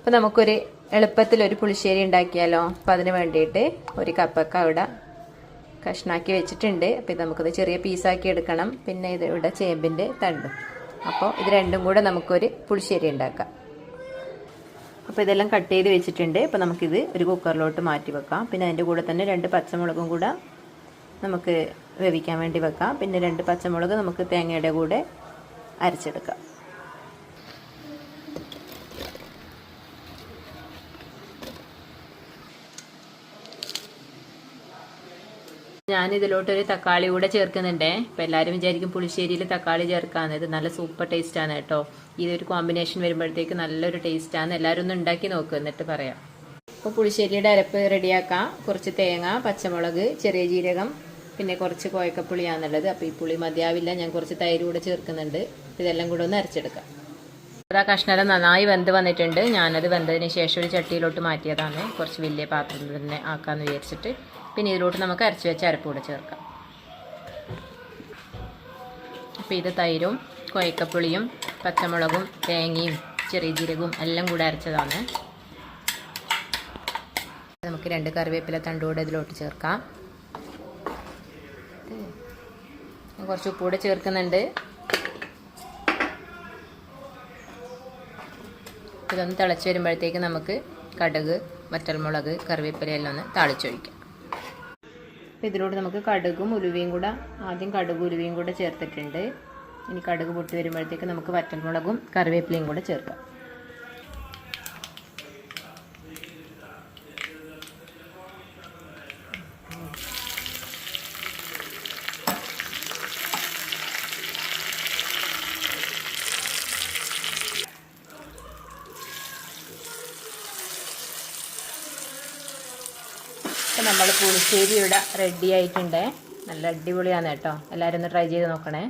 അപ്പോൾ നമുക്കൊരു എളുപ്പത്തിൽ ഒരു പുളിശ്ശേരി ഉണ്ടാക്കിയാലോ? അപ്പോൾ അതിന് വേണ്ടിയിട്ട് ഒരു കപ്പൊക്കെ അവിടെ കഷ്ണാക്കി വെച്ചിട്ടുണ്ട്. അപ്പോൾ ഇത് നമുക്കത് ചെറിയ പീസാക്കി എടുക്കണം. പിന്നെ ഇത് ഇവിടെ ചേമ്പിന്റെ തണ്ടും. അപ്പോൾ ഇത് രണ്ടും കൂടെ നമുക്കൊരു പുളിശ്ശേരി ഉണ്ടാക്കാം. അപ്പോൾ ഇതെല്ലാം കട്ട് ചെയ്ത് വെച്ചിട്ടുണ്ട്. അപ്പോൾ നമുക്കിത് ഒരു കുക്കറിലോട്ട് മാറ്റി വെക്കാം. പിന്നെ അതിന്റെ കൂടെ തന്നെ രണ്ട് പച്ചമുളകും കൂടെ നമുക്ക് വേവിക്കാൻ വേണ്ടി വെക്കാം. പിന്നെ രണ്ട് പച്ചമുളക് നമുക്ക് തേങ്ങയുടെ കൂടെ അരച്ചെടുക്കാം. ഞാൻ ഇതിലോട്ടൊരു തക്കാളി കൂടെ ചേർക്കുന്നുണ്ടേ. ഇപ്പൊ എല്ലാവരും വിചാരിക്കും പുളിശ്ശേരിയിൽ തക്കാളി ചേർക്കാന്ന്. ഇത് നല്ല സൂപ്പർ ടേസ്റ്റ് ആണ് കേട്ടോ. ഇതൊരു കോമ്പിനേഷൻ വരുമ്പോഴത്തേക്ക് നല്ലൊരു ടേസ്റ്റ് ആണ് എല്ലാവരും ഒന്ന് ഉണ്ടാക്കി നോക്കുക എന്നിട്ട് പറയാം. അപ്പോൾ പുളിശ്ശേരിയുടെ അരപ്പ് റെഡിയാക്കാം. കുറച്ച് തേങ്ങ പച്ചമുളക് ചെറിയ ജീരകം പിന്നെ കുറച്ച് കോയക്കപ്പുളിയാന്നുള്ളത്. അപ്പോൾ ഈ പുളി മതിയാവില്ല ഞാൻ കുറച്ച് തൈര് കൂടെ ചേർക്കുന്നുണ്ട്. ഇതെല്ലാം കൂടെ ഒന്ന് അരച്ചെടുക്കാം. അതാ കഷ്ണം നന്നായി വെന്ത് വന്നിട്ടുണ്ട്. ഞാനത് വെന്തതിന് ശേഷം ഒരു ചട്ടിയിലോട്ട് മാറ്റിയതാണ്. കുറച്ച് വലിയ പാത്രത്തിൽ തന്നെ ആക്കാമെന്ന് വിചാരിച്ചിട്ട്. പിന്നെ ഇതിലോട്ട് നമുക്ക് അരച്ച് വെച്ച അരപ്പ് കൂടെ ചേർക്കാം. അപ്പോൾ ഇത് തൈരും കൊയക്കപ്പുളിയും പച്ചമുളകും തേങ്ങയും ചെറിയ ജീരകവും എല്ലാം കൂടെ അരച്ചതാണ്. നമുക്ക് രണ്ട് കറിവേപ്പില തണ്ടുകൂടെ ഇതിലോട്ട് ചേർക്കാം. കുറച്ച് ഉപ്പ് കൂടെ ചേർക്കുന്നുണ്ട്. ഇതൊന്ന് തിളച്ച് വരുമ്പോഴത്തേക്ക് നമുക്ക് കടുക് വറ്റൽമുളക് കറിവേപ്പില എല്ലാം ഒന്ന് താളിച്ചൊഴിക്കാം. അപ്പോൾ ഇതിലൂടെ നമുക്ക് കടുകും ഉലുവയും കൂടെ ആദ്യം കടുകും ഉലുവയും കൂടെ ചേർത്തിട്ടുണ്ട്. ഇനി കടുക് പൊട്ടി വരുമ്പോഴത്തേക്ക് നമുക്ക് വറ്റൽമുളകും കറിവേപ്പിലയും കൂടെ ചേർക്കാം. ഇപ്പം നമ്മൾ പുളിശ്ശേരി ഇവിടെ റെഡി ആയിട്ടുണ്ട്. നല്ല അടിപൊളിയാണ് കേട്ടോ. എല്ലാവരും ഒന്ന് ട്രൈ ചെയ്ത് നോക്കണേ.